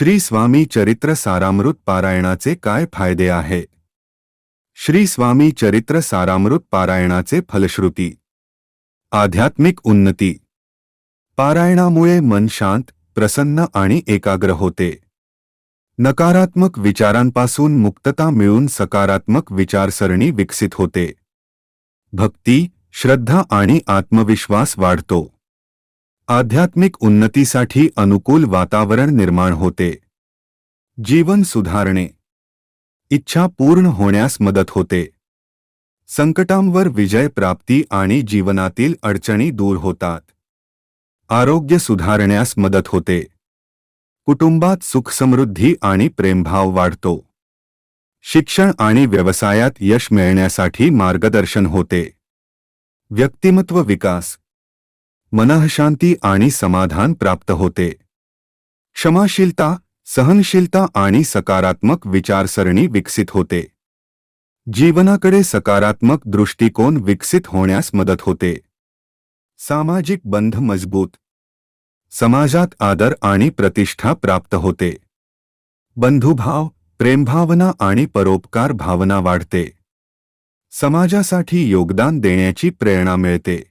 श्री स्वामी चरित्र सारामृत पारायणाचे काय फ़ायदे आहे? श्री स्वामी चरित्र सारामृत पारायणाचे फलश्रुती. आध्यात्मिक उन्नती. पारायणामुळे मन शांत, प्रसन्न आणि एकाग्र होते. नकारात्मक विचारांपासून मुक्तता मिळून सकारात्मक विचारसरणी विकसित होते. भक्ती, श्रद्धा आणि आत्मविश्वास वाढतो. आध्यात्मिक उन्नति उन्नतीसाठी अनुकूल वातावरण निर्माण होते. जीवन सुधारणे. इच्छा पूर्ण होण्यास मदत होते. संकटांवर विजय प्राप्ती आणि जीवनातील अडचणी दूर होतात. आरोग्य सुधारण्यास मदत होते. कुटुंबात सुखसमृद्धी आणि प्रेमभाव वाढतो. शिक्षण आणि व्यवसायात यश मिळण्यासाठी मार्गदर्शन होते. व्यक्तिमत्व विकास. मनःशांती आणि समाधान प्राप्त होते. क्षमाशीलता, सहनशीलता आणि सकारात्मक विचारसरणी विकसित होते. जीवनाकडे सकारात्मक दृष्टिकोन विकसित होण्यास मदत होते. सामाजिक बंध मज़बूत. समाजात आदर आणि प्रतिष्ठा प्राप्त होते. बंधुभाव, प्रेमभावना आणि परोपकार भावना वाढते. समाजासाठी योगदान देण्याची प्रेरणा मिळते.